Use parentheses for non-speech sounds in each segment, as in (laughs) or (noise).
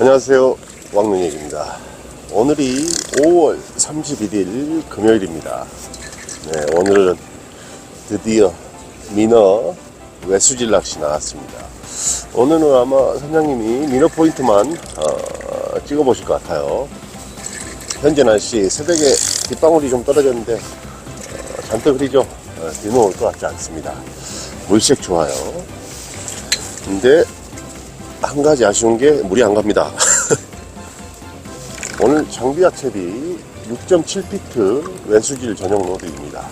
안녕하세요. 왕눈얘기입니다. 오늘이 5월 31일 금요일입니다. 네, 오늘은 드디어 민어 외수질 낚시 나왔습니다. 오늘은 아마 선장님이 민어 포인트만 어, 찍어 보실 것 같아요. 현재 날씨 새벽에 빗방울이 좀 떨어졌는데 어, 잔뜩 흐리죠? 어, 비는 올 것 같지 않습니다. 물색 좋아요. 근데 한 가지 아쉬운 게 물이 안 갑니다. (laughs) 오늘 장비와 탭이 6.7피트 왼수질 전용 로드입니다.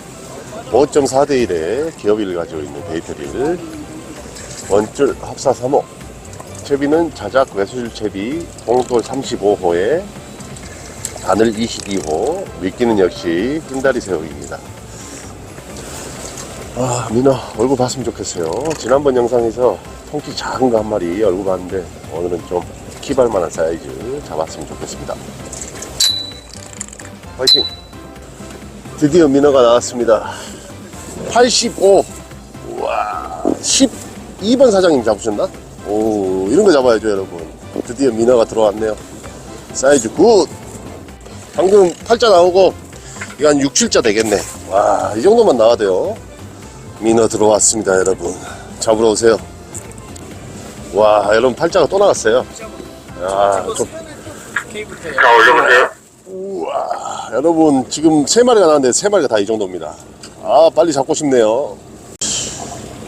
5.4대 1의 기업일을 가지고 있는 데이터릴 원줄 합사 3호 채비는 자작 외수질 채비 봉돌 35호에 바늘 22호 미끼는 역시 흰다리 새우입니다. 아 민어 얼굴 봤으면 좋겠어요. 지난번 영상에서 통키 작은 거 한 마리 얼굴 봤는데 오늘은 좀 키발만한 사이즈 잡았으면 좋겠습니다. 화이팅! 드디어 민어가 나왔습니다. 85. 우와. 12번 사장님 잡으셨나? 오, 이런 거 잡아야죠, 여러분. 드디어 민어가 들어왔네요. 사이즈 굿! 방금 팔자 나오고, 이거 한 6, 7자 되겠네. 와, 이 정도만 나와도요. 민어 들어왔습니다, 여러분. 잡으러 오세요. 와, 여러분 팔자가 또 나왔어요. 야, 좀. 자, 올려보세요. 우와, 여러분 지금 세 마리가 나왔는데 세 마리가 다 이 정도입니다. 아, 빨리 잡고 싶네요.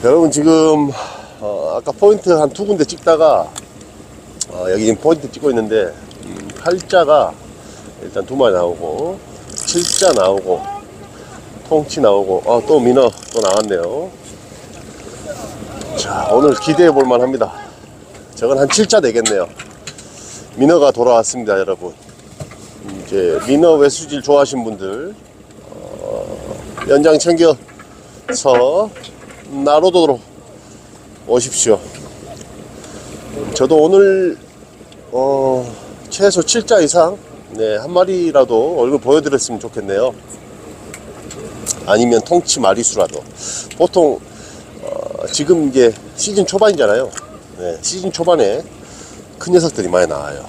여러분 지금 어, 아까 포인트 한 두 군데 찍다가 어, 여기 지금 포인트 찍고 있는데 음, 팔자가 일단 두 마리 나오고 칠자 나오고 통치 나오고 아, 또 민어 또 나왔네요. 자, 오늘 기대해 볼 만 합니다. 저건 한 7자 되겠네요. 민어가 돌아왔습니다, 여러분. 이제 민어 외수질 좋아하시는 분들 어, 연장 챙겨서 나로도로 오십시오. 저도 오늘 어, 최소 7자 이상 네, 한 마리라도 얼굴 보여드렸으면 좋겠네요. 아니면 통치 마리수라도 보통 어, 지금 이제 시즌 초반이잖아요. 네, 시즌 초반에 큰 녀석들이 많이 나와요.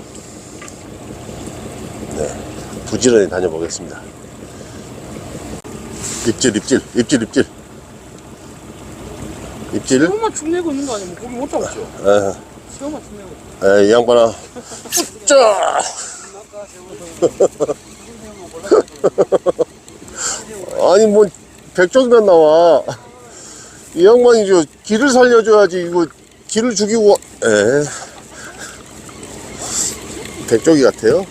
네, 부지런히 다녀보겠습니다. 입질, 입질, 입질, 입질. 입질. 시험만 축내고 있는 거 아니면 고기 못 잡죠? 에, 시험만 축내고 에, 이 양반아. 짜! (laughs) 아니, 뭐, 백종면 나와. 이 양반이 저, 길을 살려줘야지, 이거, 길을 죽이고, 에. 백종이 같아요?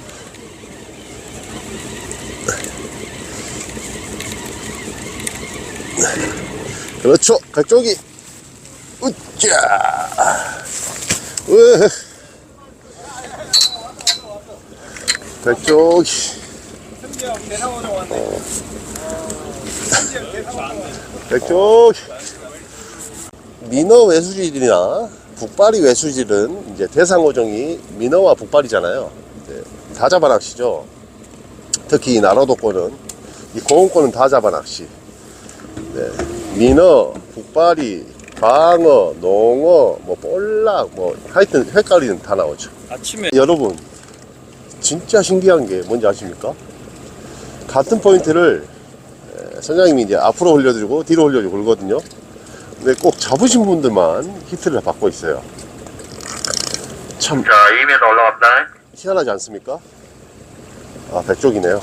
그렇죠. 백종이. 으쌰. 으. 백종이. 백종이. 민어 외수질이나 북발이 외수질은 이제 대상어종이 민어와 북발이잖아요. 이제 다 잡아 낚시죠. 특히 이 나로도권은 이 고흥권은 다 잡아 낚시. 네. 민어, 북발이, 방어, 농어, 뭐 볼락, 뭐 하여튼 헷갈리는 다 나오죠. 아침에 여러분 진짜 신기한 게 뭔지 아십니까? 같은 포인트를 에, 선장님이 이제 앞으로 올려주고 뒤로 올려주고 그러거든요. 근데 꼭 잡으신 분들만 히트를 받고 있어요. 참 자, 2m 올라갑니다. 희한하지 않습니까? 아, 백쪽이네요.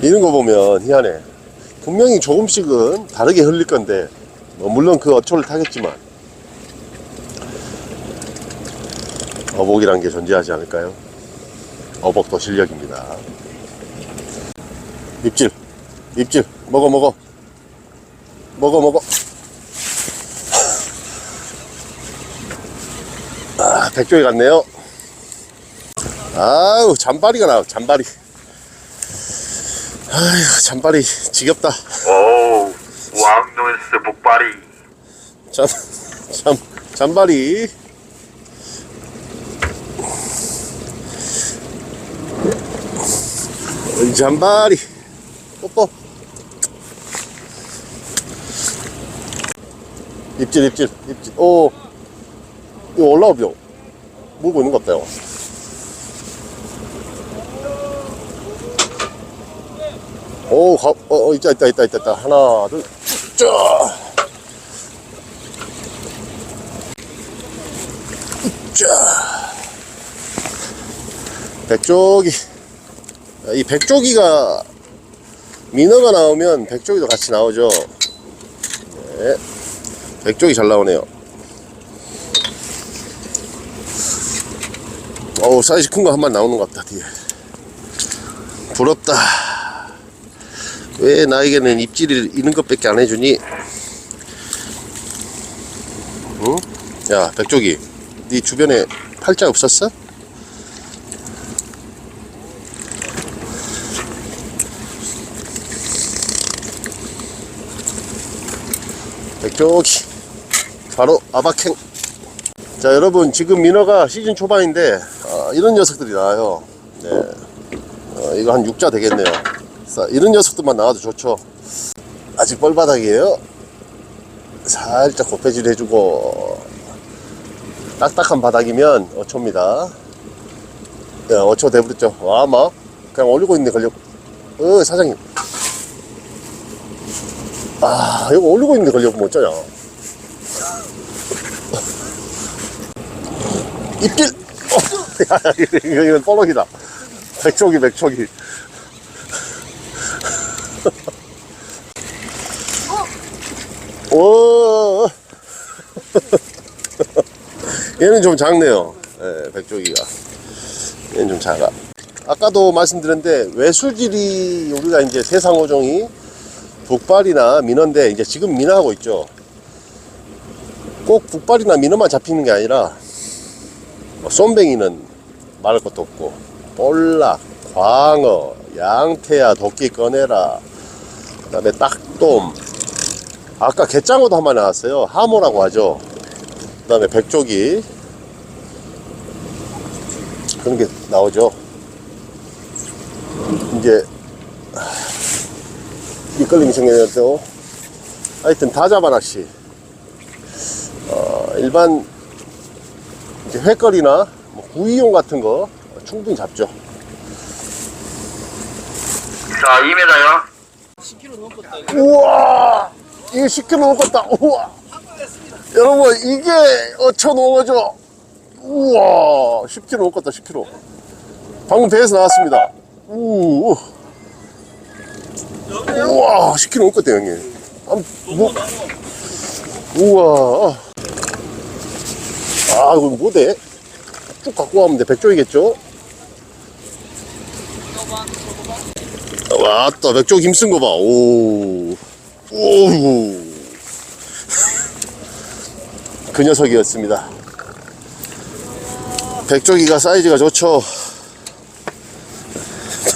이런 거 보면 희한해. 분명히 조금씩은 다르게 흘릴 건데, 뭐 물론 그 어초를 타겠지만, 어복이란 게 존재하지 않을까요? 어복도 실력입니다. 입질, 입질, 먹어, 먹어. 먹어, 먹어. 백조이 같네요. 아우 잔바리가 나와 잔바리. 아휴 잔바리 지겹다. 오, 왕눈스 북발이. 잠, 잠, 잔바리. 잔바리. 뽀뽀. 입질 입질 입질. 오. 이거 올라오죠 물고 있는 것 같아요. 오, 가, 어, 어, 있다, 있다, 있다, 있다, 있다. 하나, 둘, 짜! 짜! 백조기. 이 백조기가, 민어가 나오면 백조기도 같이 나오죠. 네. 백조기 잘 나오네요. 어우, 사이즈 큰 거 한 마리 나오는 것 같다, 뒤에. 부럽다. 왜 나에게는 입질이 있는 것밖에 안 해주니? 응? 야, 백조기. 네 주변에 팔자 없었어? 백조기. 바로 아바캥. 자, 여러분, 지금 민어가 시즌 초반인데, 아, 이런 녀석들이 나와요. 네. 어, 이거 한 6자 되겠네요. 자, 이런 녀석들만 나와도 좋죠. 아직 뻘바닥이에요. 살짝 곱해질 해주고, 딱딱한 바닥이면 어초입니다. 네, 어초 돼버렸죠. 와, 막, 그냥 올리고 있네, 걸려. 어, 사장님. 아, 이거 올리고 있는데 걸려보면 어쩌냐. 입질! 어, 야, 이거, 이건 뻐럭이다. 백초기, 백초기. 오! 얘는 좀 작네요. 예, 백조기가. 얘는 좀 작아. 아까도 말씀드렸는데, 외수질이 우리가 이제 세상어종이 북발이나 민어인데, 이제 지금 민어하고 있죠. 꼭 북발이나 민어만 잡히는 게 아니라, 뭐 쏨뱅이는 말할 것도 없고, 볼락, 광어, 양태야, 도끼 꺼내라, 그 다음에 딱돔, 아까 갯장어도 한 마리 나왔어요. 하모라고 하죠. 그 다음에 백조기. 그런 게 나오죠. 이제, 밑걸림이 생겨서 하여튼 다 잡아 낚시. 어, 일반 이제 회거리나 뭐 구이용 같은 거 충분히 잡죠. 자 2m요 10kg 넘었다. 이거. 우와! 이게 10kg 넘었다. 우와! 여러분, 이게 어쳐놓은 거죠? 우와! 10kg 넘었다, 10kg. 방금 배에서 나왔습니다. 우 우와! 10kg 넘었다, 형님. 한, 뭐, 우와! 아, 이거 뭐대? 쭉 갖고 가면 돼. 백조이겠죠? 왔다, 백조 힘쓴 거 봐. 오. 오. (laughs) 그 녀석이었습니다. 백조기가 사이즈가 좋죠.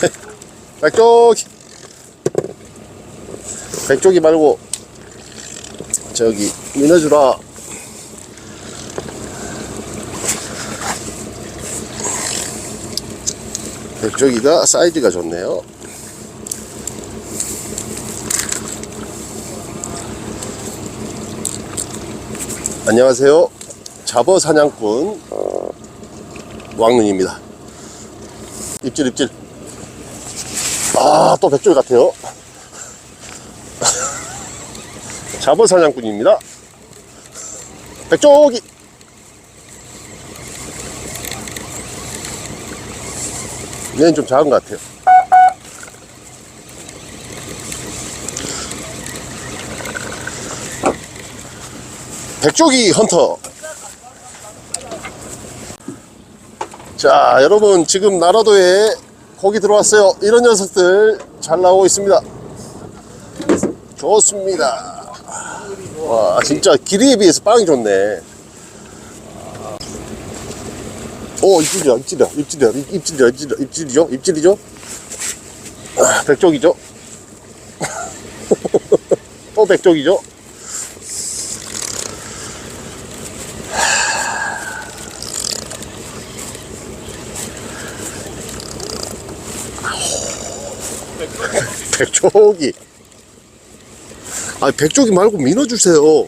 (laughs) 백조기. 백조기 말고, 저기, 민어주라. 백조기가 사이즈가 좋네요. 안녕하세요. 잡어 사냥꾼 왕눈입니다. 입질 입질. 아, 또 백조기 같아요. (laughs) 잡어 사냥꾼입니다. 백조기. 얘는 좀 작은 것 같아요. 백조기 헌터. 자, 여러분, 지금 나라도에 고기 들어왔어요. 이런 녀석들 잘 나오고 있습니다. 좋습니다. 와, 진짜 길이에 비해서 빵이 좋네. 오, 입질이야, 입질이야, 입질이야, 입- 입질이야, 입질이야, 입질이죠? 입질이죠? 아, 백조기죠? (laughs) 또 백조기죠? 백조기. 아, 백조기 말고 민어 주세요.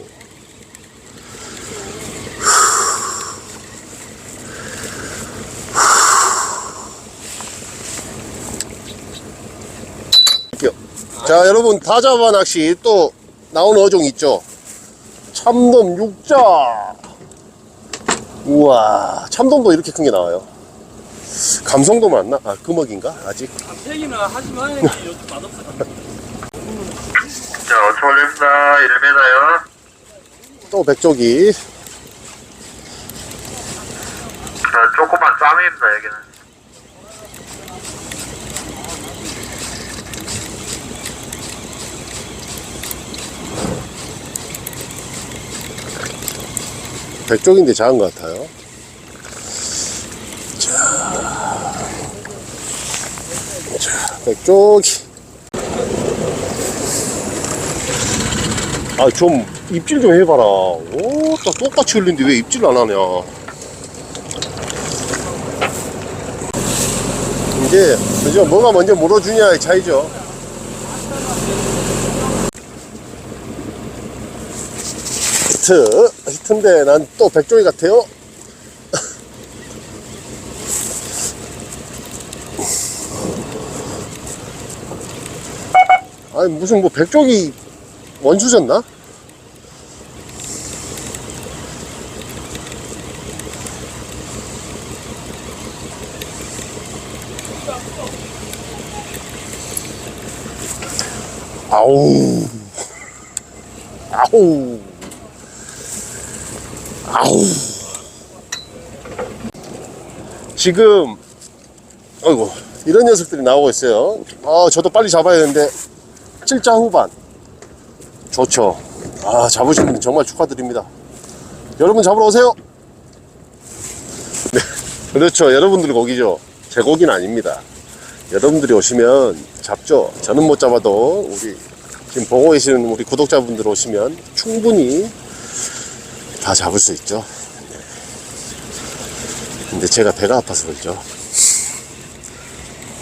자, 여러분, 다자바 낚시 또 나오는 어종 있죠? 참돔 육자. 우와, 참돔도 이렇게 큰 게 나와요. 감성도 맞나? 아, 금어기인가? 아직? 요즘 맛없어. 자, 5초 올립니다. 1m요. 또 백조기. 자, 조그만 짬입니다, 여기는. 백조기인데 작은 것 같아요. 자, 자 백조기. 아, 좀 입질 좀 해봐라. 오, 딱 똑같이 흘린데 왜 입질 안 하냐. 이제, 그죠? 뭐가 먼저 물어주냐의 차이죠. 히트, 히트인데 난 또 백종이 같아요. (laughs) 아니 무슨 뭐 백종이 원수졌나? 아우 (laughs) 아우 아우. 지금, 어이구, 이런 녀석들이 나오고 있어요. 아, 저도 빨리 잡아야 되는데, 7자 후반. 좋죠. 아, 잡으신 분 정말 축하드립니다. 여러분 잡으러 오세요. 네, 그렇죠. 여러분들 고기죠. 제 고기는 아닙니다. 여러분들이 오시면 잡죠. 저는 못 잡아도, 우리, 지금 보고 계시는 우리 구독자분들 오시면 충분히 다 잡을 수 있죠. 네. 근데 제가 배가 아파서 그렇죠.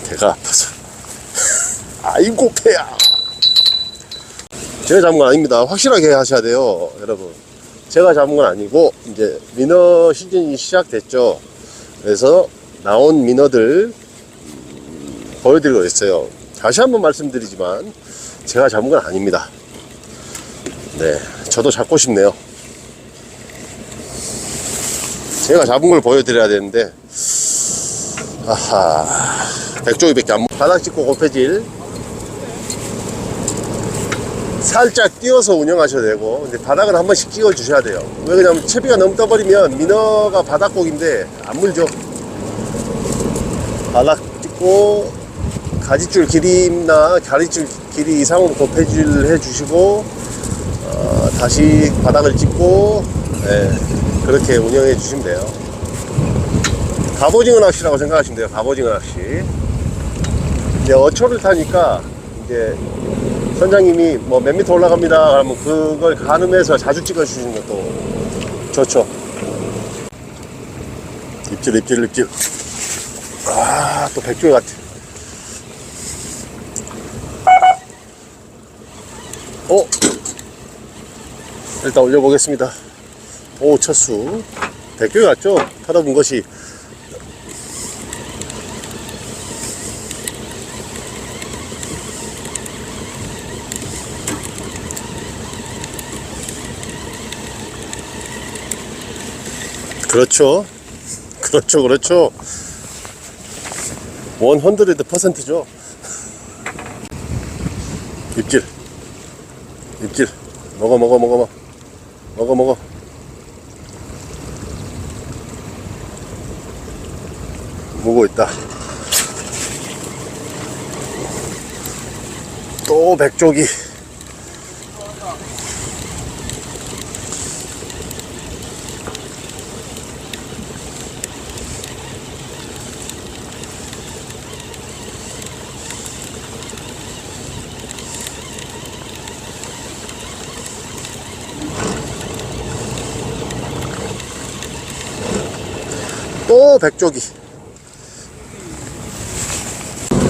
배가 아파서. (laughs) 아이고, 배야. 제가 잡은 건 아닙니다. 확실하게 하셔야 돼요, 여러분. 제가 잡은 건 아니고, 이제, 민어 시즌이 시작됐죠. 그래서, 나온 민어들, 음, 보여드리고 있어요. 다시 한번 말씀드리지만, 제가 잡은 건 아닙니다. 네. 저도 잡고 싶네요. 제가 잡은 걸 보여드려야 되는데. 아하. 백조기밖에 안 먹- 바닥 찍고 고패질. 살짝 띄워서 운영하셔도 되고 근데 바닥은 한 번씩 찍어 주셔야 돼요. 왜 그러냐면 채비가 너무 떠버리면 민어가 바닥고기인데 안 물죠. 바닥 찍고 가지줄 길이나 가지줄 길이 이상으로 고패질 해 주시고 어, 다시 바닥을 찍고 예, 그렇게 운영해 주시면 돼요. 갑오징어 낚시라고 생각하시면 돼요. 갑오징어 낚시. 이제 어초를 타니까 이제 선장님이 뭐 몇 미터 올라갑니다. 그러면 그걸 가늠해서 자주 찍어 주시는 것도 좋죠. 입질, 입질, 입질. 아, 또 백조개 같아. 어? 일단 올려보겠습니다. 오, 첫수. 백교에 갔죠? 타다 본 것이. 그렇죠. 그렇죠, 그렇죠. 100%죠. 입질. 입질. 먹어, 먹어, 먹어, 먹어. 먹어, 먹어. 보고 있다. 또 백조기. 또 백조기.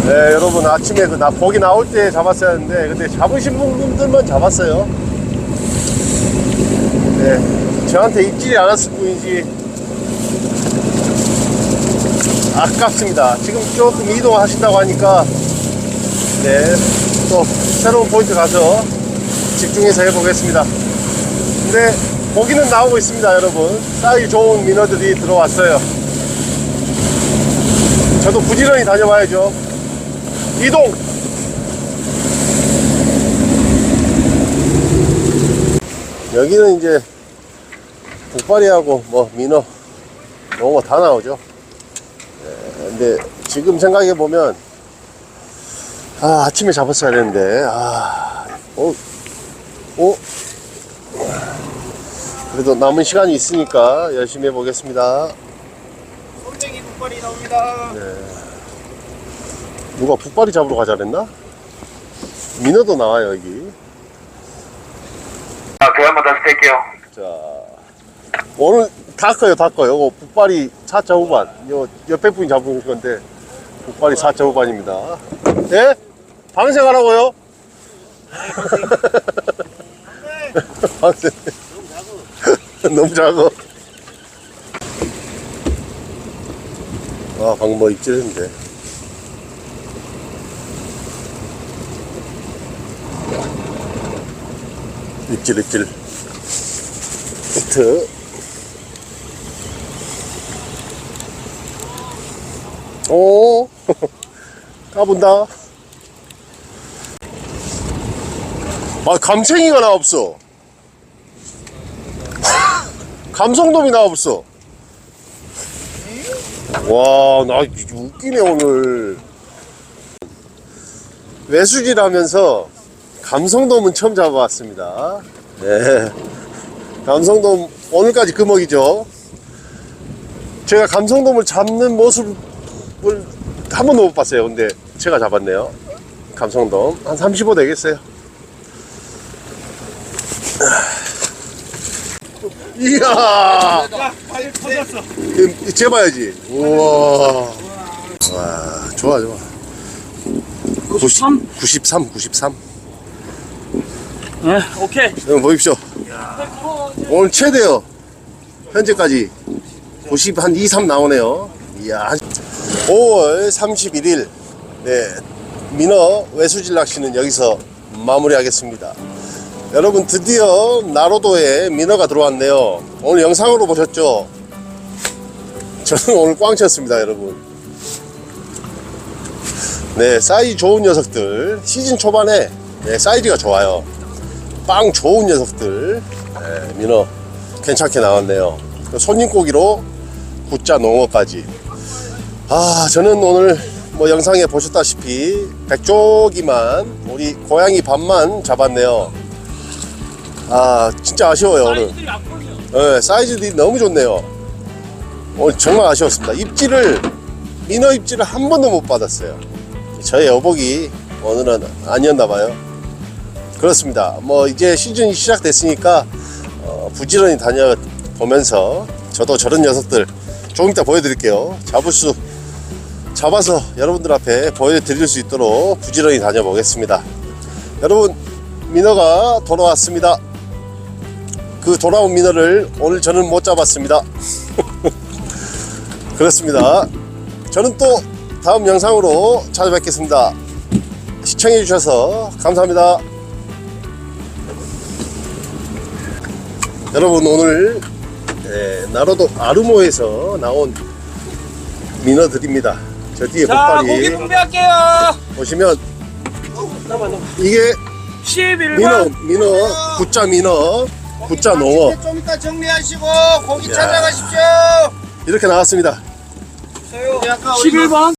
네, 여러분 아침에 그나 고기 나올 때 잡았어야 했는데 근데 잡으신 분들만 잡았어요. 네, 저한테 입질이 않았을 뿐이지 아깝습니다. 지금 조금 이동하신다고 하니까 네, 또 새로운 포인트 가서 집중해서 해보겠습니다. 근데 고기는 나오고 있습니다, 여러분. 사이 좋은 민어들이 들어왔어요. 저도 부지런히 다녀봐야죠. 이동! 여기는 이제 북발이하고 뭐 민어 농어 다 나오죠. 예, 근데 지금 생각해 보면 아 아침에 잡았어야 되는데 아 어, 어? 그래도 남은 시간이 있으니까 열심히 해보겠습니다. 솔뱅이 국발이 나옵니다. 누가 북발이 잡으러 가자 그랬나? 민어도 나와요 여기. 아, 그 한번 다시 뺄게요. 자 오늘 다 커요 다 커요. 요거 북발이 4차 후반. 요 옆에 분이 잡은 건데 북발이 4차 후반입니다. 예? 방생하라고요? (laughs) 방생. (laughs) 너무 작어. 아 방금 뭐 입질했는데. 입질 입질. 히트. 오, (laughs) 까본다. 아, 감챙이가 나 없어. (laughs) 감성돔이 나 없어. 와, 나 웃기네, 오늘. 외수질하면서 감성돔은 처음 잡아봤습니다. 네. 감성돔 오늘까지 금어이죠. 제가 감성돔을 잡는 모습을 한 번도 못 봤어요. 근데 제가 잡았네요. 감성돔 한 35 되겠어요. 이야, 재봐야지. 우와, 와, 좋아 좋아. 93? 93, 93. 네, 오케이. 여러분 보십시오. 오늘 최대요. 현재까지 90, 한 2, 3 나오네요. 이야. 5월 31일, 네. 민어 외수질 낚시는 여기서 마무리하겠습니다. 여러분, 드디어 나로도에 민어가 들어왔네요. 오늘 영상으로 보셨죠? 저는 오늘 꽝 쳤습니다, 여러분. 네, 사이즈 좋은 녀석들. 시즌 초반에 네, 사이즈가 좋아요. 빵 좋은 녀석들. 예, 민어 괜찮게 나왔네요. 손님 고기로 굿자 농어까지. 아 저는 오늘 뭐 영상에 보셨다시피 백조기만 우리 고양이 반만 잡았네요. 아 진짜 아쉬워요 오늘. 예, 사이즈들이 너무 좋네요. 오늘 정말 아쉬웠습니다. 입질을 민어 입질을 한 번도 못 받았어요. 저의 여복이 오늘은 아니었나봐요 그렇습니다. 뭐 이제 시즌이 시작됐으니까 어, 부지런히 다녀보면서 저도 저런 녀석들 조금 이따 보여드릴게요. 잡을 수 잡아서 여러분들 앞에 보여드릴 수 있도록 부지런히 다녀보겠습니다. 여러분 민어가 돌아왔습니다. 그 돌아온 민어를 오늘 저는 못 잡았습니다. (laughs) 그렇습니다. 저는 또 다음 영상으로 찾아뵙겠습니다. 시청해주셔서 감사합니다. 여러분 오늘 예, 나로도 아르모에서 나온 민어들입니다. 저 뒤에 자, 고기 복발이 분배할게요. 보시면 이게 11번. 민어 민어 굿자 민어 굿자 농어 좀 이따 정리하시고 고기 야. 찾아가십시오. 이렇게 나왔습니다. 우리 아까 어디 11번.